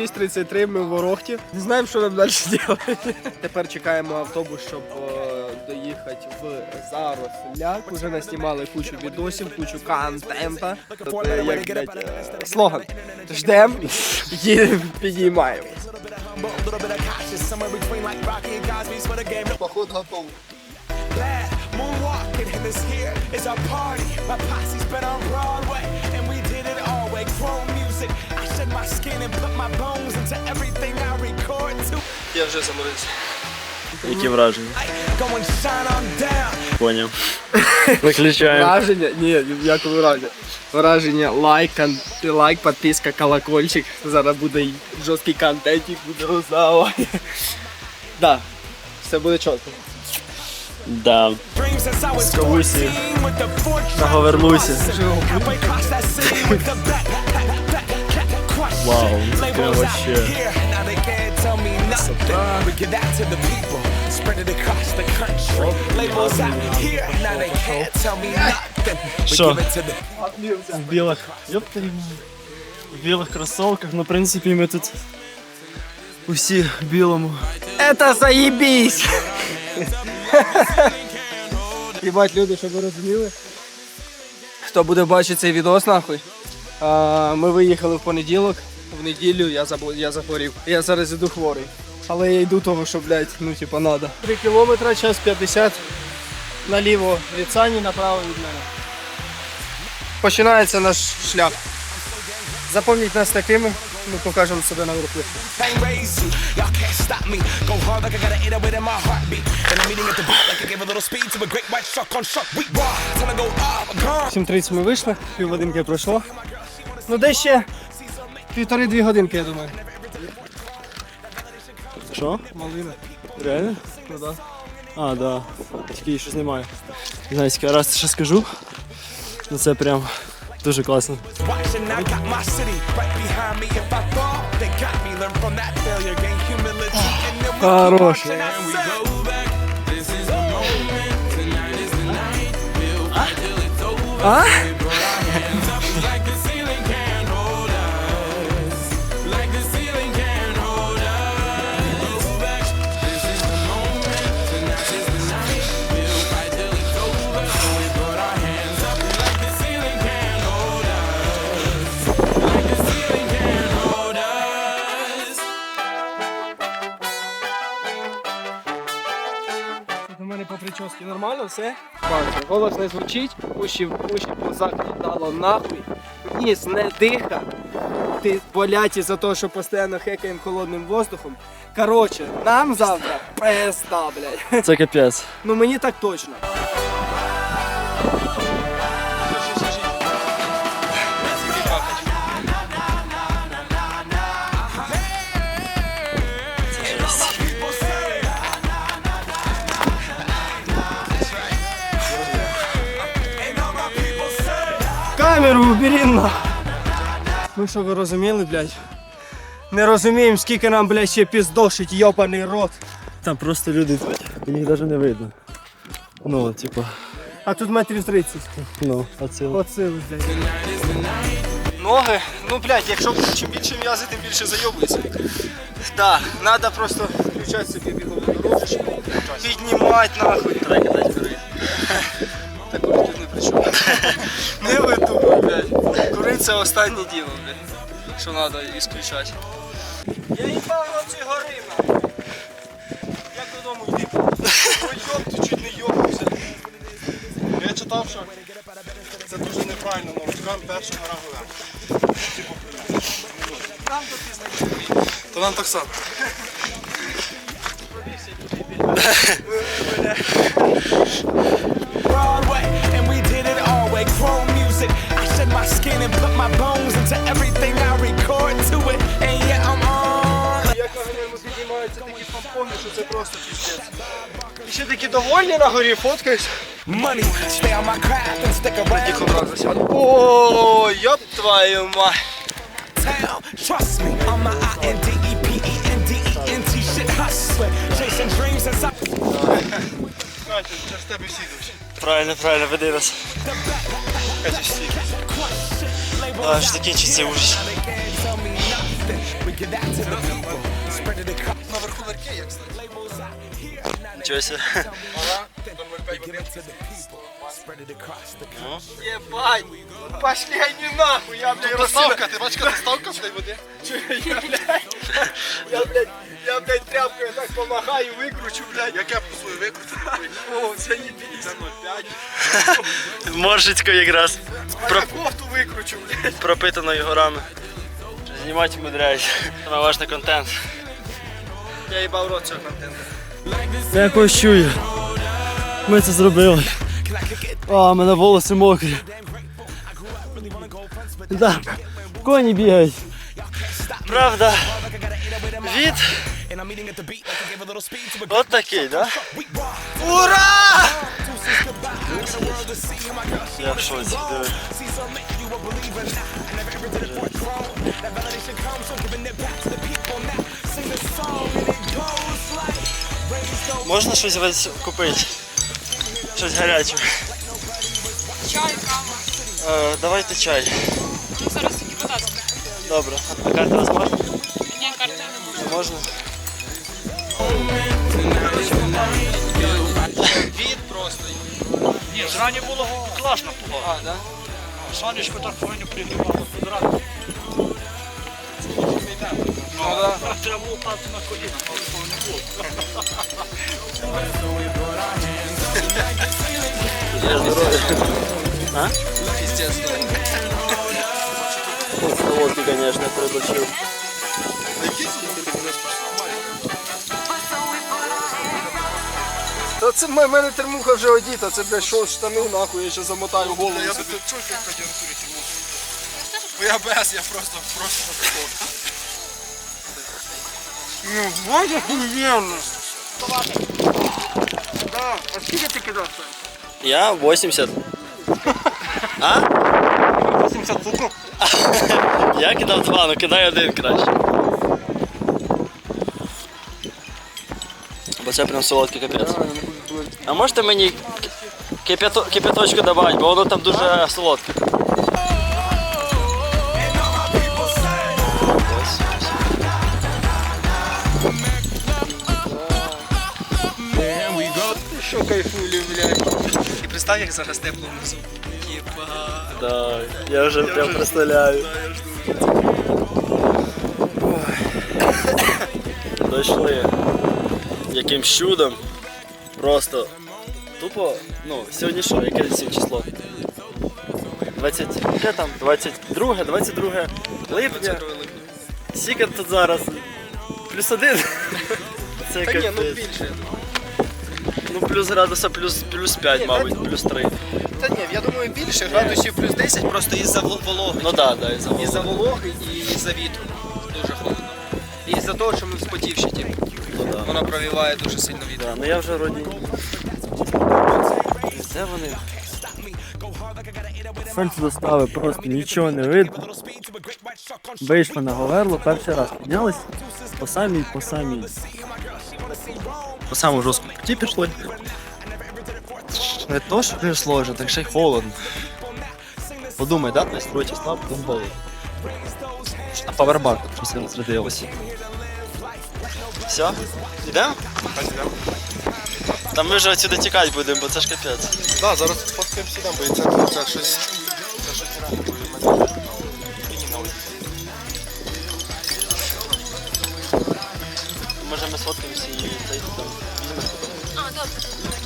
6.33 ми в Ворохті. Не знаємо, що нам далі робити. Тепер чекаємо автобус, щоб е, доїхати в Заросляк. Уже наснімали кучу відосів, кучу контента. Е, як, блядь, е, слоган. Ждем, їдемо, підіймаємо. Поход готовий. moonwalking and this here is our party. My posse's been on Broadway and we did it all way. Chrome Я вже заморився. Які враження? Поняв. Виключаємо. Враження? Ні, як враження. Враження, лайк, кон- лайк, підписка, колокольчик. Зараз буде й жорсткий контентик, буде роздава. Да, все буде чітко. Да. Dreams since Вау, Labels таке out вообще. here, now they can't tell me nothing. We give that to the people, spread it across the country. Labels out here, now they can't tell me nothing. We Що? give it to the В білих. Йоп твою мать. В білих кросовках, ну, в принципі, ми тут усі в білому. Это заебись! Їбать, люди, щоб ви розуміли. Хто буде бачити цей відос, нахуй. А, ми виїхали в понеділок, в неділю я, забу... я захворів. Я зараз іду хворий. Але я йду того, що, блядь, ну типа надо. 3 кілометри, час 50 наліво від Сані, направо від мене. Починається наш шлях. Запам'ятайте нас такими, ми покажемо себе на групі. Can't raise you, y'all can't stop me. Go hard like I got an 808 in my heartbeat. And I'm meeting at the beat like I gave a little speed to a great white shark on shark. We raw, time to go up, gone. 7.30 ми вийшли, півгодинки пройшло. Ну де ще півтори-дві годинки, я думаю. Що? Малина. Реально? Ну да. А, да. Тільки її щось немає. Скільки раз ще скажу. Ну це прям дуже класно. Watching, I прически нормально, все? Бачу, голос не звучить, уші, уші позакладало нахуй, ніс не диха. Ти болять із-за те, що постійно хекаємо холодним воздухом. Коротше, нам завтра пизда, блядь. Це капець. Ну мені так точно. Ну що ви розуміли, блядь? Не розуміємо, скільки нам, блядь, ще піздошить, йобаний рот. Там просто люди їх навіть не видно. Ну, типа, А тут метрів 30. ну, це. Оцили, блядь. Ноги, ну блядь, якщо чим більше м'язи, тим більше зайобується. Так, треба просто включати собі бігову дорожку, піднімати нахуй. Треки дать бери. Та курить не при чому. Не видумуй, блядь. Курить це останнє діло, блядь. Що треба ісключати. Я їбав на ці гори, нахуй. Як додому йди? Ой, йоб, ти чуть не йобнувся. Я читав, що це дуже неправильно, але рукам перша гора горе. Там то ти знайшов. То нам так само. Broadway, my bones into everything I record to it. And yeah, I'm on. Як на горі піднімаються такі помпони, що це просто піздець. І ще такі довольні на горі фоткаюсь. Money, stay on my craft and stick around. одразу засяду. О, йоп твою мать. Town, trust me, I'm my I N D E P E N D E N T shit hustler. Chasing dreams since I. Катя, через тебе всі йдуть. Правильно, правильно, веди нас. Катя. Аж закінчиться ужас. Наверху ларьки, як стати. Нічого себе. Give it to the people. Spread it across the country. Єбать! Пошли они нахуй, я, блядь, Доставка, ти бачиш, доставка в цій воді? Я, блядь, я, блядь, я, блядь, тряпкою так помахаю, викручу, блядь. Я кепку свою викрутив. О, це. Це 0,5. Моршицько якраз. Про, Кофту викручу, блядь. пропитаною горами. Знімати мудряють. Саме важний контент. Я їбав рот цього контенту. Я якось чую. Ми це зробили. О, у мене волоси мокрі. Да. Коні бігають. Правда. Від. And I'm eating at the beat like I give a little speed to a От такий, да? Ура! Я в шоці. диви. see so make you a believer now. I never ever did it for a throne. That validation comes from giving it back to the people now. Sing the song and it goes like raise the Можна щось весь купити? Щось гаряче. Чай, кава. Е, давайте чай. Ну, зараз тільки вода. Добре. А карта у вас можна? Ні, карти не можу. Не можна? Від просто. Ні, зрані було класно було. А, да? Сонечко так файно пригрівало квадрат. Ну, да. Треба було на коліна, але. А? Пиздец. Солодкий, звісно, придучив. Та це в мене термуха вже одіта, це, блядь, що штани нахуй, я ще замотаю голову. Я би тут чув, як в радіатурі тягнув. Бо я без, я просто, просто. Ну, бачиш, охуєнно. Да, а скільки ти кидав? Я 80. А? 80 суку. Я кидав два, ну кидай один краще. Бо це прям солодкий капець. А можете мені кип'ято- кип'яточку додати, бо воно там дуже солодке. Що кайфулі, блядь. І представ, як зараз тепло внизу. Єба. Да, я вже прям представляю. Дійшли якимсь чудом. Просто тупо, ну, сьогодні що, яке сьогодні число? 20, яке там? 22, 22 липня. Сікер тут зараз. Плюс один. Це Та ні, ну капець. більше. Ну плюс градуса, плюс, плюс 5, Ні, мабуть, плюс 3. Та ні, я думаю більше, градусів плюс 10, просто із-за вологи. Ну да, да, із-за Із-за вологи. вологи і із-за вітру. Дуже холодно. І із-за того, що ми в спотівші, типу. Ну, да. Вона провіває дуже сильно вітер. Да, ну я вже вроді. Де вони? Сонце достави просто нічого не видно. Вийшли на Говерло, перший раз піднялись по самій, по самій. По самому жорстку путі пішли. Не то, що прям сложно, так ще й холодно. Подумай, да, то есть 2 числа, потім холодно. А павербанк тут щось розрядилося. Все? Йдемо? Там ми вже отсюди тікати будемо, бо це ж капець. Так, зараз фоткаємося там, бо і це, це щось. Це щось реально буде в мене. Мені на очі. Може ми сфоткаємося і цей там візьмеш А, добре.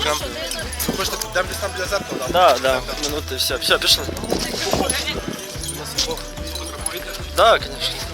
Прям, хочете, десь там для зеркала? Да, да, минуты, все, все, пішли. Да, конечно.